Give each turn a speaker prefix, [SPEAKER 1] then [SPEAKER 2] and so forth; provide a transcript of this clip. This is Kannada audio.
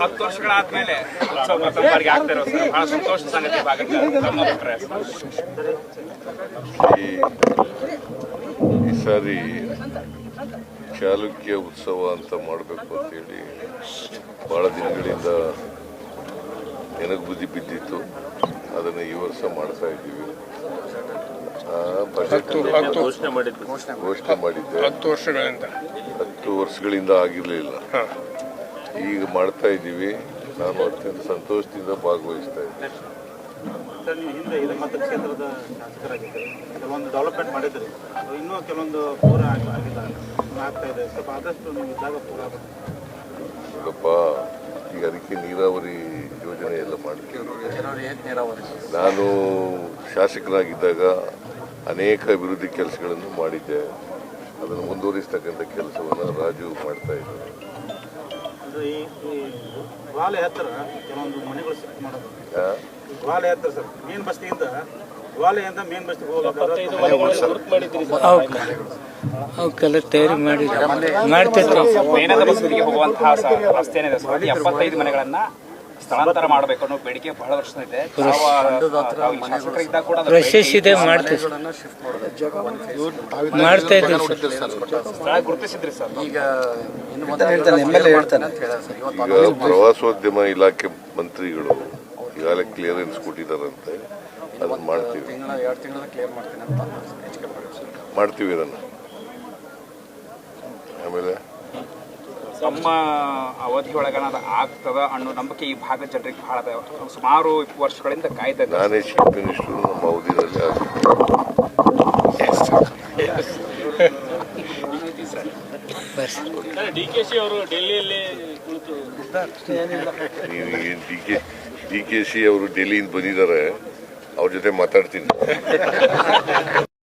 [SPEAKER 1] ಹತ್ತು ವರ್ಷಗಳಾದ್ಮೇಲೆ ಉತ್ಸವ ಪ್ರಥಮ ಬಾರಿಗೆ ಆಗ್ತಾ ಇರೋ ಸರ್. ಬಹಳ ಸಂತೋಷ ಸಂಗತಿ ಭಾಗಕ್ಕೆ ತಮ್ಮ ಅಭಿಪ್ರಾಯ
[SPEAKER 2] ಈ ಸಾರಿ ಚಾಲುಕ್ಯ ಉತ್ಸವ ಅಂತ ಮಾಡಬೇಕು ಅಂತೇಳಿ ಬಹಳ ದಿನಗಳಿಂದ ನೆನಗು ಬುದ್ಧಿ ಬಿದ್ದಿತ್ತು. ಅದನ್ನು ಈ ವರ್ಷ ಮಾಡ್ತಾ ಇದ್ದೀವಿ.
[SPEAKER 3] ಘೋಷಣೆ ಮಾಡಿದ್ದು.
[SPEAKER 4] ಹತ್ತು ವರ್ಷಗಳಿಂದ.
[SPEAKER 2] ಆಗಿರಲಿಲ್ಲ. ಈಗ ಮಾಡ್ತಾ ಇದ್ದೀವಿ. ನಾನು ಅತ್ಯಂತ ಸಂತೋಷದಿಂದ ಭಾಗವಹಿಸ್ತಾ ಇದ್ದೀನಿ.
[SPEAKER 5] ಸರ್ ನೀವು ಹಿಂದೆ ಇದು ಮತಕ್ಷೇತ್ರದ ಶಾಸಕರಾಗಿದ್ದರು ಕೆಲವೊಂದು ಡೆವಲಪ್ಮೆಂಟ್ ಮಾಡಿದ್ರಿ. ಇನ್ನೂ ಕೆಲವೊಂದು ಪೂರ ಆಗಿ- ಆಗಿಲ್ಲ. ಆಗ್ತಾ ಇದೆ. ಸ್ವಲ್ಪ ಆದಷ್ಟು ನೀವು ಇದ್ದಾಗ ಪೂರ.
[SPEAKER 2] ಈಗ ಅದಕ್ಕೆ ನೀರಾವರಿ ಯೋಜನೆ ಎಲ್ಲ ಮಾಡ್ತೀವಿ ನಾನು ಶಾಸಕನಾಗಿದ್ದಾಗ ಅನೇಕ ಅಭಿವೃದ್ಧಿ ಕೆಲಸಗಳನ್ನು ಮಾಡಿದ್ದೆ. ಅದನ್ನು ಮುಂದುವರಿಸ್ತಕ್ಕಂಥ ಕೆಲಸವನ್ನು ರಾಜು ಮಾಡ್ತಾ ಇದ್ದಾರೆ.
[SPEAKER 5] ಅಂದ್ರೆ ಈ ಈ ವಾಲೆ ಹತ್ತಿರ ಕೆಲವೊಂದು ಮನೆಗಳು ಶಿಫ್ಟ್ ಮಾಡೋದು.
[SPEAKER 2] ಬಾಲೆ
[SPEAKER 5] ವಾಲೆ ಹತ್ತಿರ ಸರ್ ಮೀನು ಬಸ್ತಿಯಿಂದ ವಾಲೆಯಿಂದ ಮೇನ್ ಬಸ್ತಿಗೆ ಹೋಗ್ಬೇಕಾದ್ರೆ
[SPEAKER 6] ಅವಕ್ಕೆಲ್ಲ ತಯಾರಿ ಮಾಡಿ
[SPEAKER 1] ಬಸದಿಗೆ ಹೋಗುವಂತಹ ರಸ್ತೆ ಏನಿದೆ ಸರ್? ಅದು ಎಪ್ಪತ್ತೈದು ಮನೆಗಳನ್ನ ಸ್ಥಳಾಂತರ ಮಾಡಬೇಕು ಅನ್ನೋ ಬೇಡಿಕೆ ಬಹಳ ವರ್ಷದ ಇದೆ.
[SPEAKER 6] ಇದೆ ಮಾಡ್ತೀವಿ. ಮಾಡ್ತಾ ಇದ್ದೀವಿ ಸರ್.
[SPEAKER 1] ಸ್ಥಳ ಗುರುತಿಸಿದ್ರಿ ಸರ್.
[SPEAKER 2] ಈಗ ಪ್ರವಾಸೋದ್ಯಮ ಇಲಾಖೆ ಮಂತ್ರಿಗಳು ಈಗಾಗಲೇ ಕ್ಲಿಯರೆನ್ಸ್ ಕೊಟ್ಟಿದ್ದಾರಂತೆ. ಅದನ್ನು ಮಾಡ್ತೀವಿ. ಮಾಡ್ತೀವಿ ಅದನ್ನು
[SPEAKER 1] ತಮ್ಮ ಅವಧಿಯೊಳಗನ ಅದು ಆಗ್ತದ ಅನ್ನೋ ನಂಬಿಕೆ ಈ ಭಾಗ ಜನರಿಗೆ ಬಹಳ ಸುಮಾರು ಸುಮಾರು ವರ್ಷಗಳಿಂದ ಕಾಯ್ತಾ ಇದ್ದಾರೆ
[SPEAKER 2] ನಾನೇ ಚೀಫ್ ಮಿನಿಸ್ಟರ್ ನಮ್ಮ ಅವಧಿಯಲ್ಲಿ ಆಗ್ತೀನಿ
[SPEAKER 3] ಡಿ ಕೆ ಶಿ ಅವರು ಡೆಲ್ಲಿಯಲ್ಲಿ ಕುಳಿತು
[SPEAKER 2] ನೀವು D K D K C ಅವರು ಡೆಲ್ಲಿಯಿಂದ ಬಂದಿದ್ದಾರೆ ಅವ್ರ ಜೊತೆ ಮಾತಾಡ್ತೀನಿ.